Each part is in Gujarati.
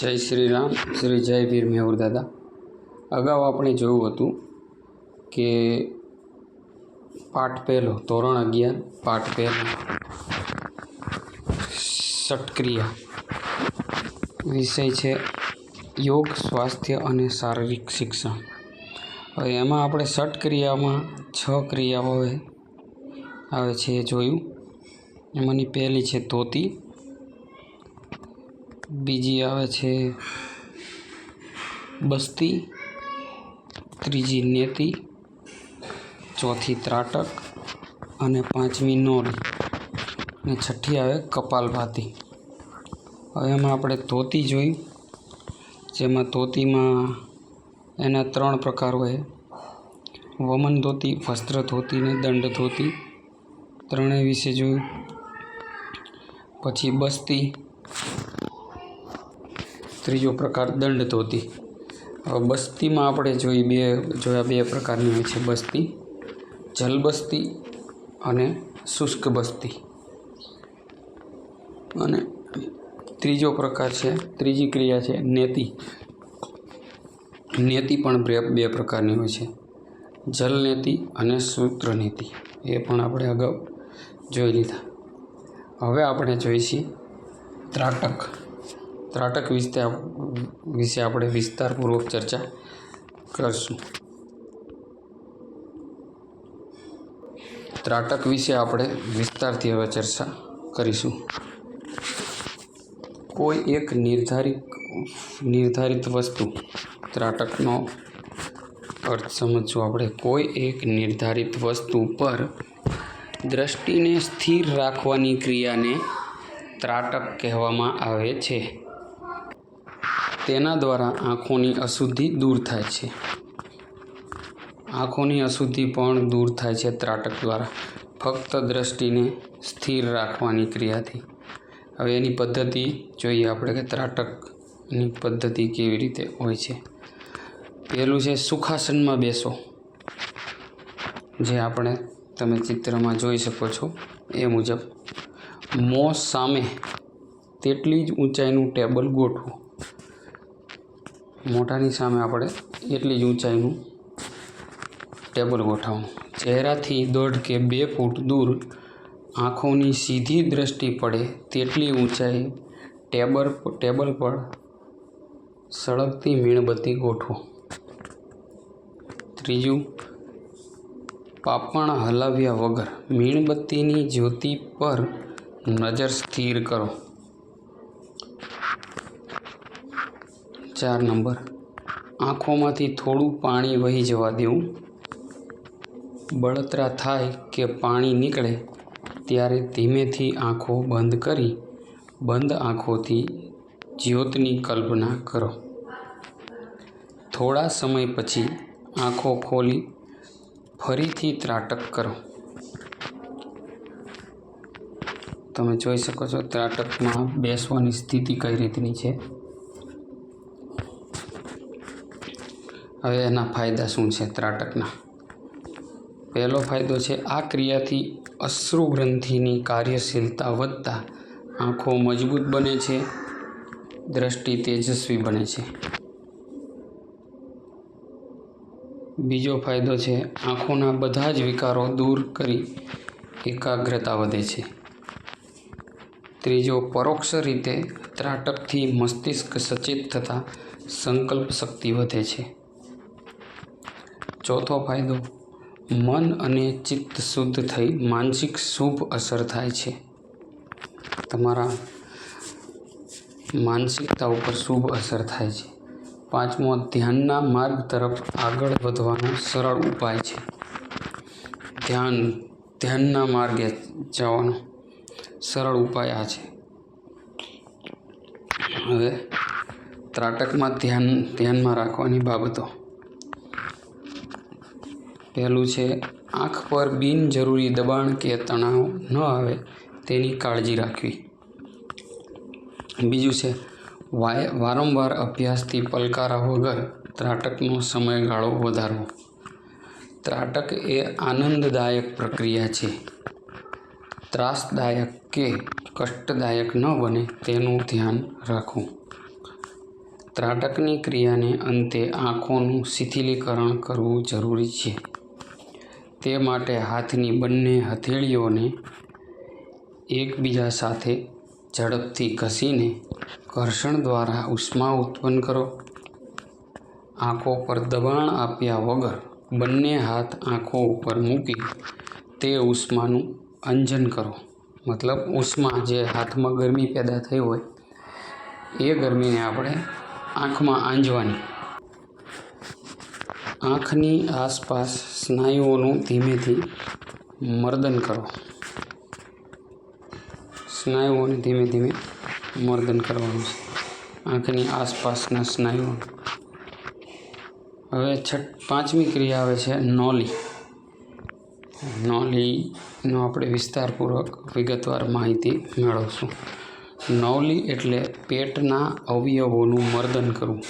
જય શ્રી રામ શ્રી જય વીર મેહુર દાદા. અગાઉ આપણે જોયું હતું કે પાઠ પહેલો, ધોરણ અગિયાર, પાઠ પહેલો, ષટક્રિયા. વિષય છે યોગ, સ્વાસ્થ્ય અને શારીરિક શિક્ષણ. હવે એમાં આપણે ષટક્રિયામાં છ ક્રિયાઓ આવે છે એ જોયું. એમાંની પહેલી છે ધોતી બીજી આવે છે બસ્તી, ત્રીજી નેતી, ચોથી ત્રાટક અને પાંચમી નોરી. અને છઠ્ઠી આવે કપાલભાતી. હવે એમાં આપણે ધોતી જોઈ. જેમાં ધોતીમાં એના ત્રણ પ્રકાર હોય. વમન ધોતી, વસ્ત્ર ધોતી ને દંડ ધોતી. ત્રણેય વિશે જોયું. પછી બસ્તી ત્રીજો પ્રકાર દંડ ધોતી બસ્તીમાં આપણે જોઈ બે, જોયા બે પ્રકારની હોય છે બસ્તી. જલબસ્તી અને શુષ્ક બસ્તી. અને ત્રીજો પ્રકાર છે, ત્રીજી ક્રિયા છે નેતિ. નેતિ પણ બે પ્રકારની હોય છે. જલ નેતિ અને સૂત્ર નીતિ. એ પણ આપણે અગાઉ જોઈ લીધા. હવે આપણે જોઈશી ત્રાટક. ત્રાટક વિશે વિશે આપણે વિસ્તારપૂર્વક ચર્ચા કરશું. ત્રાટક વિશે આપણે વિસ્તારથી હવે ચર્ચા કરીશું. કોઈ એક નિર્ધારિત નિર્ધારિત વસ્તુ, ત્રાટકનો અર્થ સમજશું આપણે. કોઈ એક નિર્ધારિત વસ્તુ પર દ્રષ્ટિને સ્થિર રાખવાની ક્રિયાને ત્રાટક કહેવામાં આવે છે. તેના દ્વારા આંખોની અશુદ્ધિ દૂર થાય છે. આંખોની અશુદ્ધિ પણ દૂર થાય છે ત્રાટક દ્વારા. ફક્ત દ્રષ્ટિને સ્થિર રાખવાની ક્રિયાથી હવે એની પદ્ધતિ જોઈએ આપણે કે ત્રાટકની પદ્ધતિ કેવી રીતે હોય છે. પહેલું છે સુખાસનમાં બેસો. જે આપણે તમે ચિત્રમાં જોઈ શકો છો એ મુજબ. મોં સામે તેટલી જ ઊંચાઈનું ટેબલ ગોઠવો. મોઢાની સામે આપણે એટલી જ ઊંચાઈનું ટેબલ ગોઠવવું ચહેરાથી દોઢ કે બે ફૂટ દૂર આંખોની સીધી દ્રષ્ટિ પડે તેટલી ઊંચાઈ ટેબલ ટેબલ પર સળગતી મીણબત્તી ગોઠવો. ત્રીજું પાપણ હલાવ્યા વગર મીણબત્તીની જ્યોતિ પર નજર સ્થિર કરો. ચાર નંબર. આંખોમાંથી થોડું પાણી વહી જવા દેવું. બળતરા થાય કે પાણી નીકળે, ત્યારે ધીમેથી આંખો બંધ કરી, બંધ આંખોથી જ્યોતની કલ્પના કરો. થોડા સમય પછી આંખો ખોલી ફરીથી ત્રાટક કરો. તમે જોઈ શકો છો ત્રાટકમાં બેસવાની સ્થિતિ કઈ રીતની છે. હવે એના ફાયદા શું છે ત્રાટકના? પહેલો ફાયદો છે, આ ક્રિયાથી અશ્રુ ગ્રંથિની કાર્યશીલતા વધતા આંખો મજબૂત બને છે, દ્રષ્ટિ તેજસ્વી બને છે. બીજો ફાયદો છે, આંખોના બધા જ વિકારો દૂર કરી એકાગ્રતા વધે છે. ત્રીજો, પરોક્ષ રીતે ત્રાટકથી મસ્તિષ્ક સચેત થતાં સંકલ્પ શક્તિ વધે છે. ચોથો ફાયદો, મન અને ચિત્ત શુદ્ધ થઈ માનસિક શુભ અસર થાય છે. તમારા માનસિકતા ઉપર શુભ અસર થાય છે. પાંચમો, ધ્યાનના માર્ગ તરફ આગળ વધવાનો સરળ ઉપાય છે. ધ્યાન, ધ્યાનના માર્ગે જવાનો સરળ ઉપાય આ છે. હવે ત્રાટકમાં ધ્યાન, ધ્યાનમાં રાખવાની બાબતો. પહેલું છે, આંખ પર બિનજરૂરી દબાણ કે તણાવ ન આવે તેની કાળજી રાખવી. બીજું છે, વાય, વારંવાર અભ્યાસથી પલકારા વગર ત્રાટકનો સમયગાળો વધારવો. ત્રાટક એ આનંદદાયક પ્રક્રિયા છે. ત્રાસદાયક કે કષ્ટદાયક ન બને તેનું ધ્યાન રાખવું. ત્રાટકની ક્રિયાને અંતે આંખોનું શિથિલીકરણ કરવું જરૂરી છે. તે માટે હાથની બંને હથેળીઓને એકબીજા સાથે ઝડપથી ઘસીને ઘર્ષણ દ્વારા ઉષ્મા ઉત્પન્ન કરો. આંખો પર દબાણ આપ્યા વગર બંને હાથ આંખો ઉપર મૂકી તે ઉષ્માનું અંજન કરો. મતલબ ઉષ્મા જે હાથમાં ગરમી પેદા થઈ હોય, એ ગરમીને આપણે આંખમાં આંજવાની આંખની આસપાસ સ્નાયુઓનું ધીમેથી મર્દન કરો. સ્નાયુઓને ધીમે ધીમે મર્દન કરવાનું છે. આંખની આસપાસના સ્નાયુઓ. હવે છઠ, પાંચમી ક્રિયા આવે છે નોલી. નોલીનો આપણે વિસ્તારપૂર્વક વિગતવાર માહિતી મેળવશું. નોલી એટલે પેટના અવયવોનું મર્દન કરવું.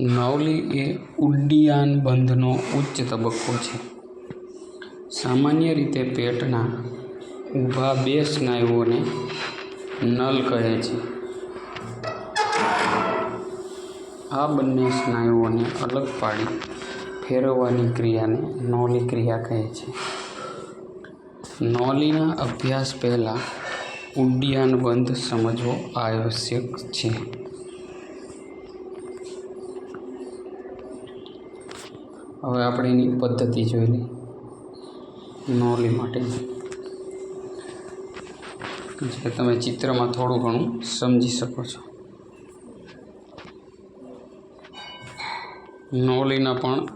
નવલી એ ઉડ્ડયન બંધનો ઉચ્ચ તબક્કો છે. સામાન્ય રીતે પેટના ઊભા બે સ્નાયુઓને નલ કહે છે. આ બંને સ્નાયુઓને અલગ પાડી ફેરવવાની ક્રિયાને નોલી ક્રિયા કહે છે. નોલીના અભ્યાસ પહેલાં ઉડ્ડિયાન બંધ સમજવો આવશ્યક છે. હવે આપણે એની પદ્ધતિ જોઈ લઈએ. નોલી માટે. જે તમે ચિત્રમાં થોડું ઘણું સમજી શકો છો. નોલીના પણ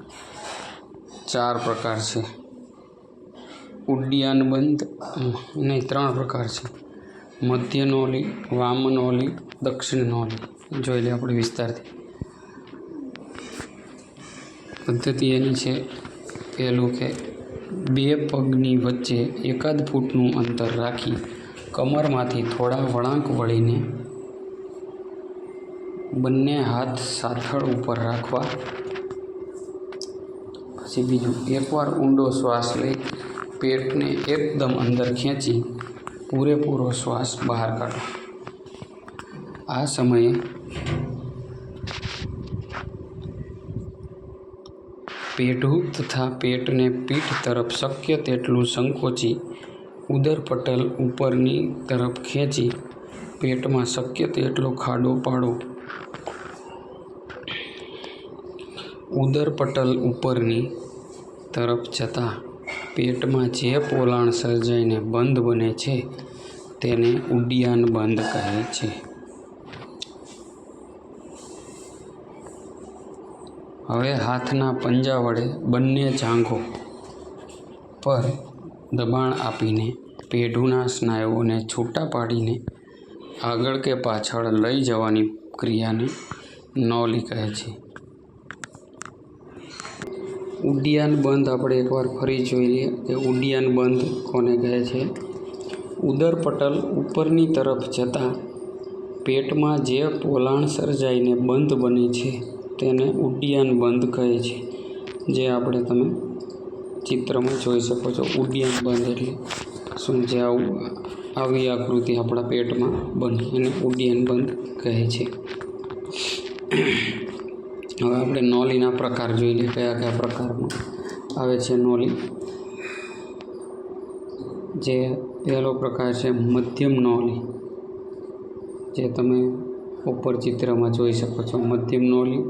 ચાર પ્રકાર છે. ઉડ્ડયનબંધ અને ત્રણ પ્રકાર છે. મધ્ય નોલી વામ નોલી દક્ષિણ નોલી જોઈ લે આપણે વિસ્તારથી. પદ્ધતિ એની છે પહેલું કે બે પગની વચ્ચે એકાદ ફૂટનું અંતર રાખી કમરમાંથી થોડા વળાંક વળીને બંને હાથ સાથળ ઉપર રાખવા. પછી બીજું, એકવાર ઊંડો શ્વાસ લઈ પેટને એકદમ અંદર ખેંચી પૂરેપૂરો શ્વાસ બહાર કાઢો. આ સમયે પેઢું તથા પેટને પીઠ તરફ શક્ય તેટલું સંકોચી ઉદરપટલ ઉપરની તરફ ખેંચી, પેટમાં શક્ય તેટલો ખાડો પાડો. ઉદરપટલ ઉપરની તરફ જતાં પેટમાં જે પોલાણ સર્જાઈને બંધ બને છે, તેને ઉડ્ડિયાન બંધ કહે છે. હવે હાથના પંજા વડે બંને જાંઘો પર દબાણ આપીને પેઢુના સ્નાયુઓને છૂટા પાડીને આગળ કે પાછળ લઈ જવાની ક્રિયાને નોલી કહે છે. ઉડ્ડયન બંધ આપણે એકવાર ફરી જોઈ લઈએ કે ઉડ્ડયન બંધ કોને કહે છે? ઉદર પટલ ઉપરની તરફ જતાં પેટમાં જે પોલાણ સર્જાઈને બંધ બને છે તેને ઉડ્ડયન બંધ કહે છે. જે આપણે તમે ચિત્રમાં જોઈ શકો છો. ઉડ્ડયન બંધ એટલે શું? જે આવું આવી આકૃતિ આપણા પેટમાં બની એને ઉડ્ડયન બંધ કહે છે. હવે આપણે નોલીના પ્રકાર જોઈ લઈએ કયા કયા પ્રકારમાં આવે છે નોલી. જે પહેલો પ્રકાર છે મધ્યમ નોલી. જે તમે ઉપર ચિત્રમાં જોઈ શકો છો મધ્યમ નોલી,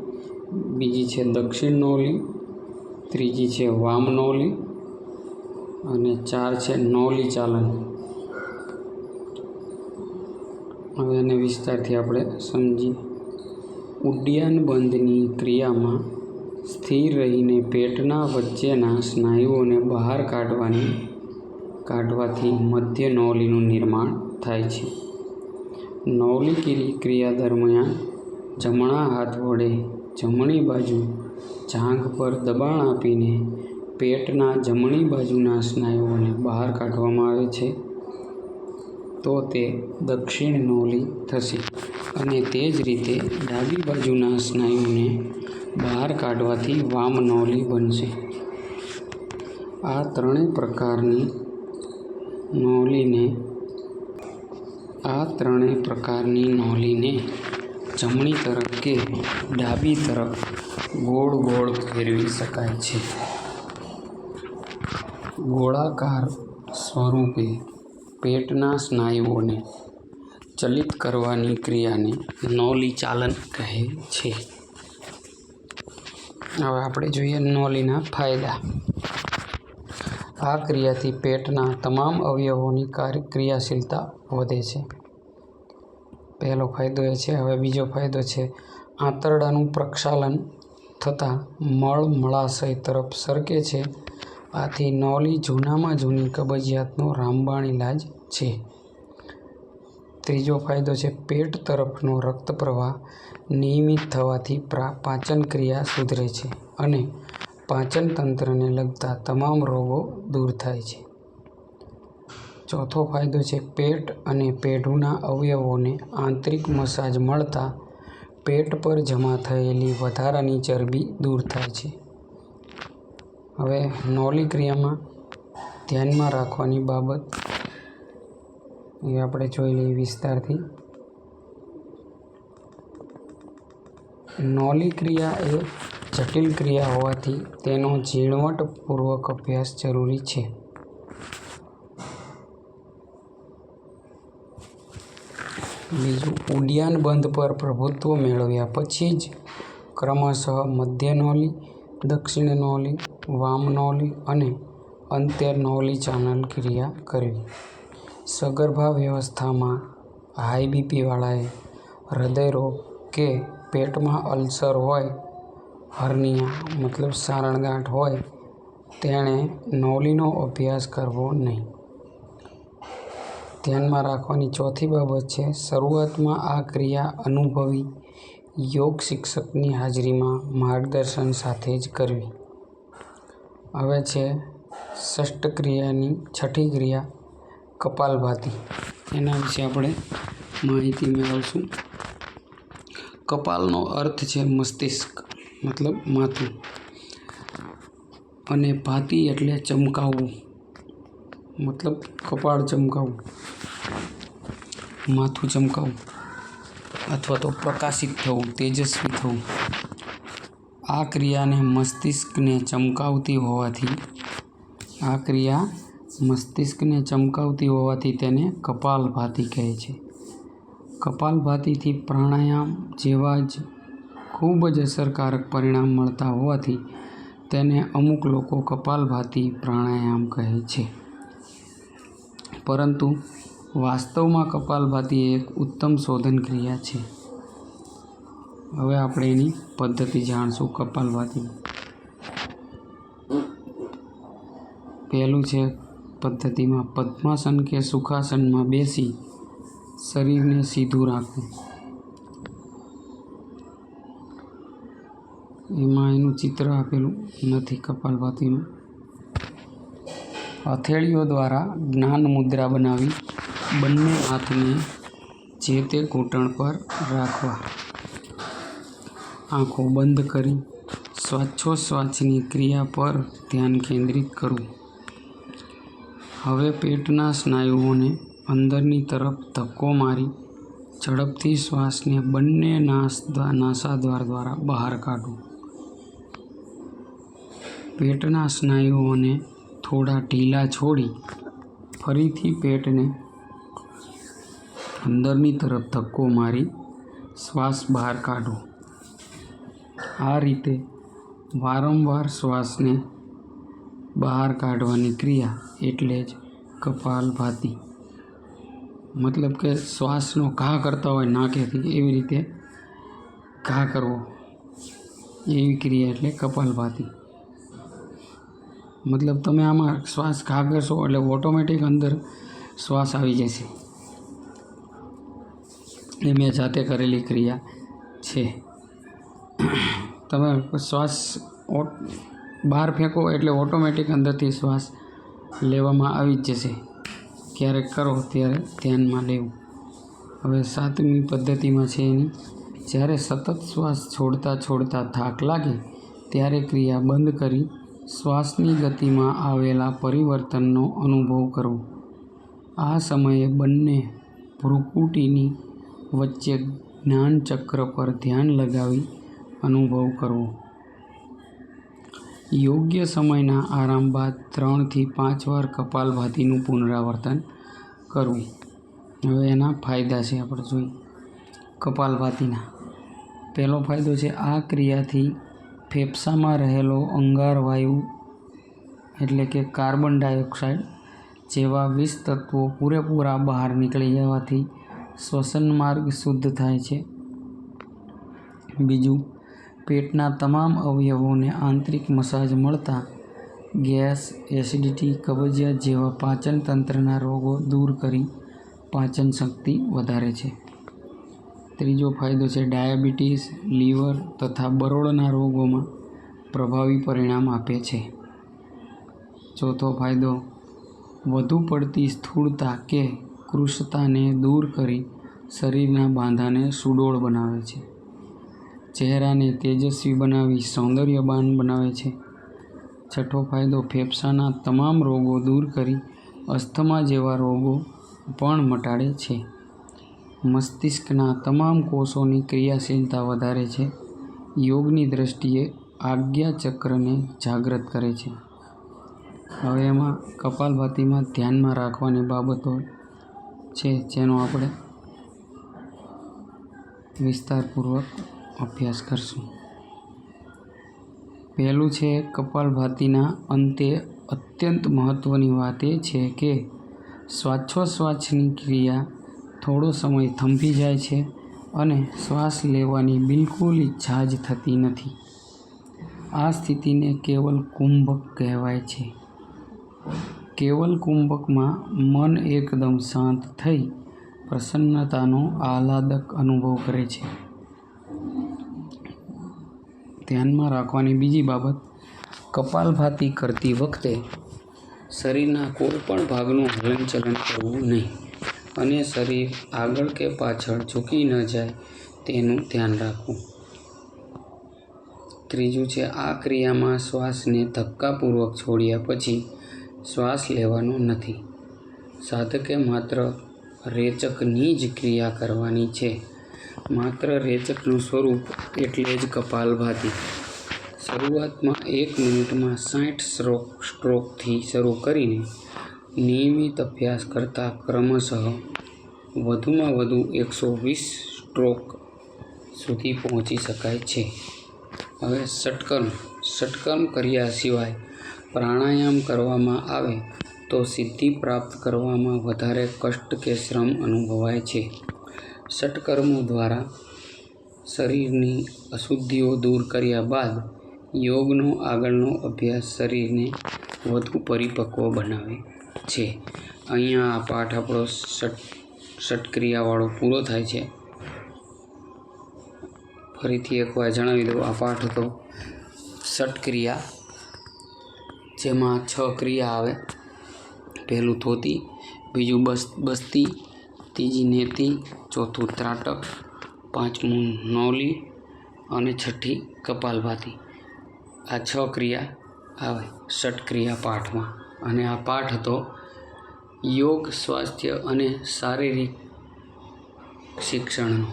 બીજી છે દક્ષિણ નોલી, ત્રીજી છે વામ નોલી અને ચાર છે નોલી ચાલન. હવે એને વિસ્તારથી આપણે સમજીએ ઉડ્ડયન બંધની ક્રિયામાં સ્થિર રહીને પેટના વચ્ચેના સ્નાયુઓને બહાર કાઢવાની, કાઢવાથી મધ્ય નોલીનું નિર્માણ થાય છે. નવલી ક્રિયા દરમિયાન જમણા હાથ વડે જમણી બાજુ જાંઘ પર દબાણ આપીને પેટના જમણી બાજુના સ્નાયુઓને બહાર કાઢવામાં આવે છે. તો તે દક્ષિણ નોલી થશે અને તે જ રીતે ડાબી બાજુના સ્નાયુને બહાર કાઢવાથી વામ નોલી બનશે. આ ત્રણેય પ્રકારની નોલીને આ ત્રણેય પ્રકારની નોલીને જમણી તરફ કે ડાબી તરફ ગોળ ગોળ ફેરવી શકાય છે. ગોળાકાર સ્વરૂપે પેટના સ્નાયુઓને ચલિત કરવાની ક્રિયાને નોલી ચાલન કહે છે. હવે આપણે જોઈએ નોલીના ફાયદા. આ ક્રિયાથી પેટના તમામ અવયવોની કાર્ય ક્રિયાશીલતા વધે છે. પહેલો ફાયદો એ છે, હવે બીજો ફાયદો છે. આંતરડાનું પ્રક્ષાલન થતાં મળ મળાશય તરફ સરકે છે. આથી નોલી જૂનામાં જૂની કબજિયાતનો રામબાણ ઇલાજ છે. ત્રીજો ફાયદો છે, પેટ તરફનો રક્ત પ્રવાહ નિયમિત થવાથી પ્રા પાચન ક્રિયા સુધરે છે અને પાચન તંત્રને લગતા તમામ રોગો દૂર થાય છે. ચોથો ફાયદો છે પેટ અને પેઢુના અવયવોને આંતરિક મસાજ મળતા પેટ પર જમા થયેલી વધારાની ચરબી દૂર થાય છે. હવે નોલી ક્રિયામાં ધ્યાનમાં રાખવાની બાબત એ આપણે જોઈ લઈએ વિસ્તારથી. નોલી ક્રિયા એ જટિલ ક્રિયા હોવાથી તેનો ઝીણવટપૂર્વક અભ્યાસ જરૂરી છે. બીજું ઉડ્યાન બંધ પર પ્રભુત્વ મેળવ્યા પછી જ ક્રમશઃ મધ્ય નોલી, દક્ષિણ નોલી, વામ અને અંતે નોલી ચાનલ ક્રિયા કરવી. સગર્ભા વ્યવસ્થામાં હાઈ બીપીવાળાએ હૃદયરોગ કે પેટમાં અલ્સર હોય હર્નિયા, મતલબ સારણગાંઠ હોય, તેણે નોલીનો અભ્યાસ કરવો નહીં. ધ્યાનમાં રાખવાની ચોથી બાબત છે, શરૂઆતમાં આ ક્રિયા અનુભવી યોગ શિક્ષકની હાજરીમાં માર્ગદર્શન સાથે જ કરવી. હવે છે ષષ્ઠ ક્રિયાની છઠ્ઠી ક્રિયા, કપાલભાતિ. એના વિશે આપણે માહિતી મેળવશું. કપાલનો અર્થ છે મસ્તિષ્ક. મતલબ માથું. અને ભાતિ એટલે ચમકાવવું મતલબ કપાળ ચમકાવવું માથું ચમકાવવું અથવા તો પ્રકાશિત થવું, તેજસ્વી થવું. આ ક્રિયાને મસ્તિષ્કને ચમકાવતી હોવાથી, આ ક્રિયા મસ્તિષ્કને ચમકાવતી હોવાથી તેને કપાલભાતિ કહે છે. કપાલભાતિથી પ્રાણાયામ જેવા જ ખૂબ જ અસરકારક પરિણામ મળતા હોવાથી તેને અમુક લોકો કપાલભાતી પ્રાણાયામ કહે છે. પરંતુ વાસ્તવમાં કપાલભાતિ એક ઉત્તમ શોધન ક્રિયા છે. હવે આપણે એની પદ્ધતિ જાણશું કપાલભાતિ. પહેલું છે પદ્ધતિમાં પદ્માસન કે સુખાસનમાં બેસી શરીરને સીધું રાખવું. એમાં એનું ચિત્ર આપેલું નથી કપાલભાતીનું હથેળીઓ દ્વારા જ્ઞાન મુદ્રા બનાવી બંને હાથને જે તે ઘૂંટણ પર રાખવા. આંખો બંધ કરી શ્વાસોશ્વાસની ક્રિયા પર ધ્યાન કેન્દ્રિત કરવું. હવે પેટના સ્નાયુઓને અંદરની તરફ ધક્કો મારી ઝડપથી શ્વાસને બંને નાસ નાસાદ્વાર દ્વારા બહાર કાઢવું. પેટના સ્નાયુઓને થોડા ઢીલા છોડી ફરીથી પેટને અંદરની તરફ ધક્કો મારી શ્વાસ બહાર કાઢો. આ રીતે વારંવાર શ્વાસને બહાર કાઢવાની ક્રિયા એટલે જ કપાલભાતી. મતલબ કે શ્વાસનો ઘા કરતા હોય નાકેથી એવી રીતે ઘા કરવો. એવી ક્રિયા એટલે કપાલભાતિ. મતલબ તમે આમાં શ્વાસ ઘા એટલે ઓટોમેટિક અંદર શ્વાસ આવી જશે. એ મેં જાતે કરેલી ક્રિયા છે. તમે શ્વાસ બહાર ફેંકો એટલે ઓટોમેટિક અંદરથી શ્વાસ લેવામાં આવી જ જશે. ક્યારેક કરો ત્યારે ધ્યાનમાં લેવું. હવે સાતમી પદ્ધતિમાં છે એની. જ્યારે સતત શ્વાસ છોડતા છોડતા થાક લાગે, ત્યારે ક્રિયા બંધ કરી શ્વાસની ગતિમાં આવેલા પરિવર્તનનો અનુભવ કરવો આ સમયે બંને ભ્રુકુટીની વચ્ચે જ્ઞાન ચક્ર પર ધ્યાન લગાવી અનુભવ કરવો યોગ્ય સમયના આરામ બાદ ત્રણથી પાંચ વાર કપાલભાતીનું પુનરાવર્તન કરવું હવે એના ફાયદા છે આપણે જોઈએ. કપાલભાતીના. પહેલો ફાયદો છે, આ ક્રિયાથી ફેફસામાં રહેલો અંગાર વાયુ, એટલે કે કાર્બન ડાયોક્સાઇડ, જેવા વિષ તત્વો પૂરેપૂરા બહાર નીકળી જવાથી શ્વસન માર્ગ શુદ્ધ થાય છે. બીજું, પેટના તમામ અવયવોને આંતરિક મસાજ મળતા ગેસ, એસિડિટી, કબજિયાત જેવા પાચન તંત્રના રોગો દૂર કરી પાચન શક્તિ વધારે છે. ત્રીજો ફાયદો છે ડાયાબિટીસ, લીવર તથા બરોળના રોગોમાં પ્રભાવી પરિણામ આપે છે. ચોથો ફાયદો, વધુ પડતી સ્થૂળતા કે કૃશતાને દૂર કરી શરીરના બાંધાને સુડોળ બનાવે છે. ચહેરાને તેજસ્વી બનાવી સૌંદર્યવાન બનાવે છે. છઠ્ઠો ફાયદો, ફેફસાના તમામ રોગો દૂર કરી અસ્થમા જેવા રોગો પણ મટાડે છે. મસ્તિષ્કના તમામ કોષોની ક્રિયાશીલતા વધારે છે. યોગની દ્રષ્ટિએ આજ્ઞા ચક્રને જાગૃત કરે છે. હવે એમાં કપાલભાતીમાં ધ્યાનમાં રાખવાની બાબતો છે જેનો આપણે વિસ્તારપૂર્વક અભ્યાસ કરશું. પહેલું છે, કપાલભાતીના અંતે અત્યંત મહત્ત્વની વાત એ છે કે શ્વાસોચ્છ્વાસની ક્રિયા થોડો સમય થંભી જાય છે અને શ્વાસ લેવાની બિલકુલ ઈચ્છા જ થતી નથી. આ સ્થિતિને કેવલ કુંભક કહેવાય છે. કેવલ કુંભકમાં મન એકદમ શાંત થઈ પ્રસન્નતાનો આહલાદક અનુભવ કરે છે. ધ્યાનમાં રાખવાની બીજી બાબત, કપાલભાતી કરતી વખતે શરીરના કોઈ પણ ભાગનું હલનચલન કરવું નહીં. અને શરીર આગળ કે પાછળ ઝૂકી ન જાય તેનું ધ્યાન રાખવું. ત્રીજું છે, આ ક્રિયામાં શ્વાસને ધક્કાપૂર્વક છોડ્યા પછી શ્વાસ લેવાનો નથી. સાધકે માત્ર રેચકની જ ક્રિયા કરવાની છે. માત્ર રેચકનું સ્વરૂપ એટલે જ કપાલભાતી શરૂઆતમાં એક મિનિટમાં સાઠ સ્ટ્રોક સ્ટ્રોકથી શરૂ કરીને નિયમિત અભ્યાસ કરતાં ક્રમશઃ વધુમાં વધુ એકસો વીસ સ્ટ્રોક સુધી પહોંચી શકાય છે. હવે ષટકર્મ. ષટકર્મ કર્યા સિવાય પ્રાણાયામ કરવામાં આવે તો સિદ્ધિ પ્રાપ્ત કરવામાં વધારે કષ્ટ કે શ્રમ અનુભવાય છે. ષટકર્મો દ્વારા શરીરની અશુદ્ધિઓ દૂર કર્યા બાદ યોગનો આગળનો અભ્યાસ શરીરને વધુ પરિપક્વ બનાવે. છે. અહીંયા આ પાઠ આપણો ષટ, ષટક્રિયાવાળો પૂરો થાય છે. ફરીથી એકવાર જણાવી દઉં, આ પાઠ હતો ષટક્રિયા, જેમાં છ ક્રિયા આવે. પહેલું ધોતી, બીજું બસ, બસ્તી, ત્રીજી નેતી, ચોથું ત્રાટક, પાંચમું નોલી અને છઠ્ઠી કપાલભાતી. આ છ ક્રિયા આવે ષટક્રિયા પાઠમાં. અને આ પાઠ હતો યોગ, સ્વાસ્થ્ય અને શારીરિક શિક્ષણનો.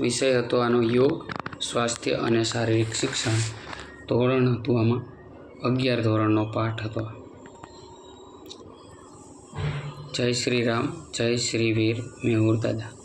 વિષય હતો આનો યોગ, સ્વાસ્થ્ય અને શારીરિક શિક્ષણ. ધોરણ હતું આમાં અગિયાર ધોરણનો પાઠ હતો. જય શ્રી રામ, જય શ્રી વીર મેહુર દાદા.